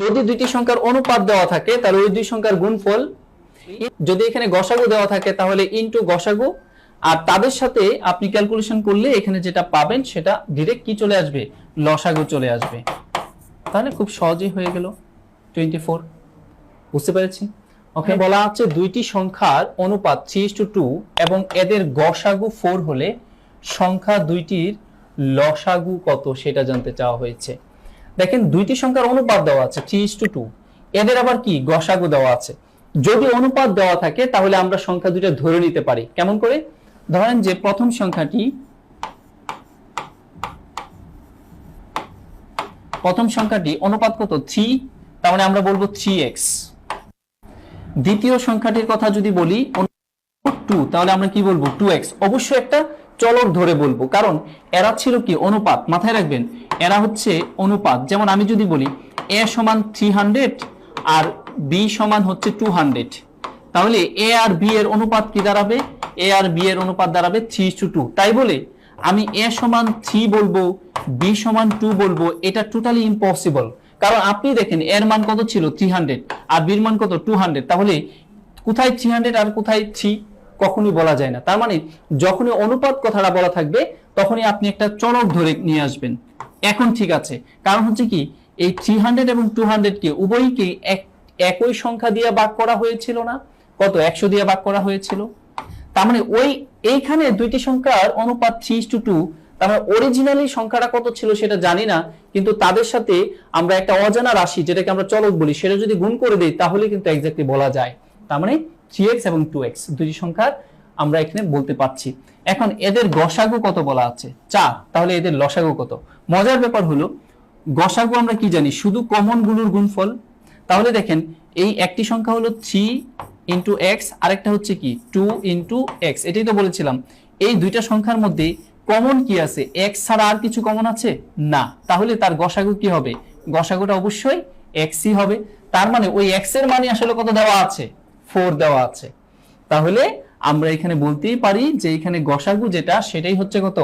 যদি দুইটি সংখ্যার অনুপাত দেওয়া থাকে, তাহলে ওই দুই সংখ্যার গুণফল যদি এখানে গসাগু দেওয়া থাকে, তাহলে ইনটু গসাগু। আর তাদের সাথে আপনি ক্যালকুলেশন করলে এখানে যেটা পাবেন, সেটা ডিরেক্ট কি চলে আসবে? লসাগু চলে আসবে। তাহলে খুব সহজেই হয়ে গেল টোয়েন্টি ফোর বুঝতে পেরেছি? ওকে, বলা আছে দুইটি সংখ্যার অনুপাত থ্রি টু টু এবং এদের গসাগু ফোর হলে সংখ্যা দুইটির লসাগু কত সেটা জানতে চাওয়া হয়েছে। দেখেন দুইটি সংখ্যার অনুপাত দেওয়া আছে থ্রি টু টু এদের আবার কি? গসাগু দেওয়া আছে। যদি অনুপাত দেওয়া থাকে, তাহলে আমরা সংখ্যা দুইটা ধরে নিতে পারি। কেমন করে? ধরেন যে প্রথম সংখ্যাটি প্রথম সংখ্যাটি অনুপাত কত? থ্রি তার মানে আমরা বলব থ্রি এক্স দ্বিতীয় সংখ্যাটির কথা যদি বলি টু তাহলে আমরা কি বলব? টু এক্স অবশ্যই একটা চলক ধরে বলব। কারণ এরা ছিল কি? অনুপাত। মাথায় রাখবেন, এরা হচ্ছে অনুপাত। যেমন আমি যদি বলি, এ সমান থ্রি হান্ড্রেড আর বি সমান হচ্ছে টু হান্ড্রেড তাহলে এ আর বি এর অনুপাত কি দাঁড়াবে? এ আর বি এর অনুপাত দাঁড়াবে থ্রি টু টু তাই বলে আমি এ সমান থ্রি বলব, বি সমান টু বলব, এটা টোটালি ইম্পসিবল কারণ আপনি দেখেন, এর মান কত ছিল থ্রি হান্ড্রেড আর বির মান কত টু হান্ড্রেড তাহলে কোথায় থ্রি হান্ড্রেড আর কোথায় থ্রি কখনোই বলা যায় না। তার মানে যখনই অনুপাত কথাটা বলা থাকবে, তখনই আপনি একটা চলক ধরে নিয়ে আসবেন। এখন ঠিক আছে। কারণ হচ্ছে কি, এই থ্রি হান্ড্রেড এবং টু হান্ড্রেডকে উভয়কে এক, একই সংখ্যা দিয়ে ভাগ করা হয়েছিল না। কত? একশো দিয়ে ভাগ করা হয়েছিল। তার মানে ওই, এইখানে দুইটি সংখ্যার অনুপাত থ্রি টু টু তার মানে অরিজিনালি সংখ্যাটা কত ছিল সেটা জানি না, কিন্তু তাদের সাথে আমরা একটা অজানা রাশি, যেটাকে আমরা চলক বলি, সেটা যদি গুণ করে দিই, তাহলে কিন্তু এক্স্যাক্টলি বলা যায়। তার মানে থ্রি এক্স এবং টু এক্স দুইটি সংখ্যার আমরা এখানে বলতে পারছি। এখন এদের গসাগু কত বলা আছে? চার। তাহলে এদের লসাগু কত? মজার ব্যাপার হলো, গসাগু আমরা কি জানি? শুধু কমনগুলোর গুণফল। তাহলে দেখেন, এই একটি সংখ্যা হলো থ্রি ইন্টু এক্স আরেকটা হচ্ছে কি? টু ইন্টু এক্স এটাই তো বলেছিলাম। এই দুইটা সংখ্যার মধ্যে কমন কি আছে? এক্স ছাড়া আর কিছু কমন আছে? না। তাহলে তার গসাগু কি হবে? গসাগুটা অবশ্যই এক্সই হবে। তার মানে ওই এক্সের মানে আসলে কত দেওয়া আছে? ফোর দেওয়া আছে। তাহলে আমরা এখানে বলতেই পারি যে এখানে গসাগু যেটা, সেটাই হচ্ছে কত?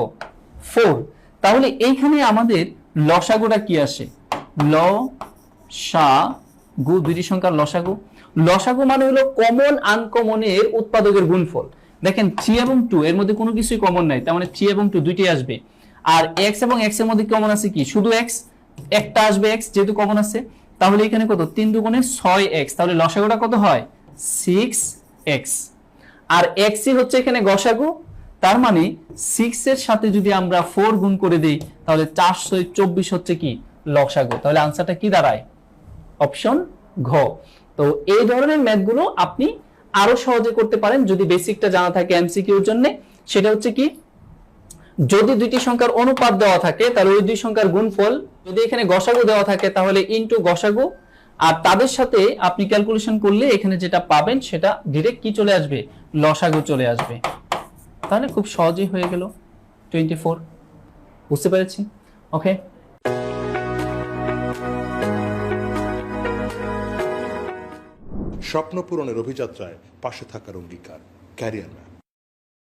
ফোর তাহলে এইখানে আমাদের লসাগুটা কি আসে? ল সা গু দুইটি সংখ্যার লসাগু। লসাগু মানে হলো কমন আনকমনের উৎপাদকের গুণফল। দেখেন থ্রি এবং টু এর মধ্যে কোনো কিছুই কমন নাই, তার মানে থ্রি এবং টু দুইটি আসবে। আর এক্স এবং এক্সের মধ্যে কমন আছে কি? শুধু এক্স একটা আসবে এক্স যেহেতু কমন আছে। তাহলে এখানে কত? তিন দুগুণে ছয় এক্স তাহলে লসাগুটা কত হয়? সিক্স এক্স আর এক্সই হচ্ছে এখানে গসাগু, তার মানে সিক্স এর সাথে যদি আমরা ফোর গুণ করে দিই, তাহলে চারশো চব্বিশ হচ্ছে কি? লসাগু। তাহলে আনসারটা কি দাঁড়ায়? অপশন ঘ। তো এই ধরনের ম্যাথগুলো আপনি আরও সহজে করতে পারেন যদি বেসিকটা জানা থাকে এমসিকিউর জন্য। সেটা হচ্ছে কি, যদি দুইটি সংখ্যার অনুপাত দেওয়া থাকে, তাহলে ওই দুই সংখ্যার গুণফল যদি এখানে গসাগু দেওয়া থাকে, তাহলে ইনটু গসাগু আর তাদের সাথে আপনি ক্যালকুলেশন করলে এখানে যেটা পাবেন সেটা ডিরেক্ট কি চলে আসবে? লসাগু চলে আসবে। তাহলে খুব সহজেই হয়ে গেল টোয়েন্টি ফোর বুঝতে পেরেছি ওকে স্বপ্ন পূরণের অভিযাত্রায় পাশে থাকার অঙ্গীকার ক্যারিয়ার